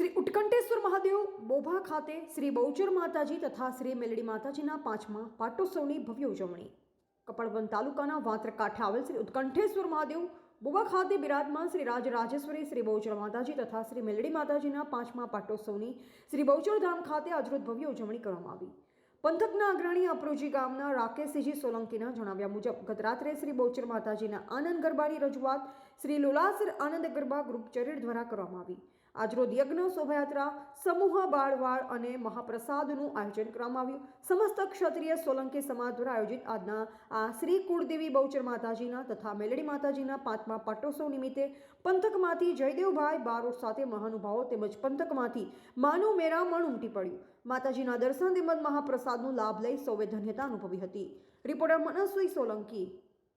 નીલકંઠેશ્વર મહાદેવ બોભા ખાતે શ્રી બહુચર માતાજી તથા શ્રી મેલડી માતાજીના પાંચમા પાટોત્સવની ભવ્ય ઉજવણી. કપડવન તાલુકાના વાંત્ર કાંઠે આવેલ શ્રી ઉત્કંઠેશ્વર મહાદેવ બોબા ખાતે બિરાજમાન શ્રી રાજરાજેશ્વરી, શ્રી બહુચર માતાજી તથા શ્રી મેલડી માતાજીના પાંચમા પાટોત્સવની શ્રી બહુચર ધામ ખાતે આજરોજ ભવ્ય ઉજવણી કરવામાં આવી. પંથકના અગ્રણી અપરોજી ગામના રાકેશસિંહજી સોલંકીના જણાવ્યા મુજબ ગત રાત્રે શ્રી બહુચર માતાજીના આનંદ ગરબાની રજૂઆત શ્રી લોલાસર આનંદ ગરબા ગ્રુપ ચરેડ દ્વારા કરવામાં આવી. આજરોજ યજ્ઞ, શોભાયાત્રા, સમૂહ, બાળવાળ અને મહાપ્રસાદનું આયોજન કરવામાં આવ્યું. સમસ્ત ક્ષત્રિય સોલંકી સમાજ દ્વારા આયોજિત આજના આ શ્રી કુળદેવી બહુચર માતાજીના તથા મેલડી માતાજીના પાંચમા પાટોત્સવ નિમિત્તે પંથકમાંથી જયદેવભાઈ બારોટ સાથે મહાનુભાવો તેમજ પંથકમાંથી માનું મેરામણ ઉમટી પડ્યું. માતાજીના દર્શન તેમજ મહાપ્રસાદનો લાભ લઈ સૌએ ધન્યતા અનુભવી હતી. રિપોર્ટર મનસુઈ સોલંકી.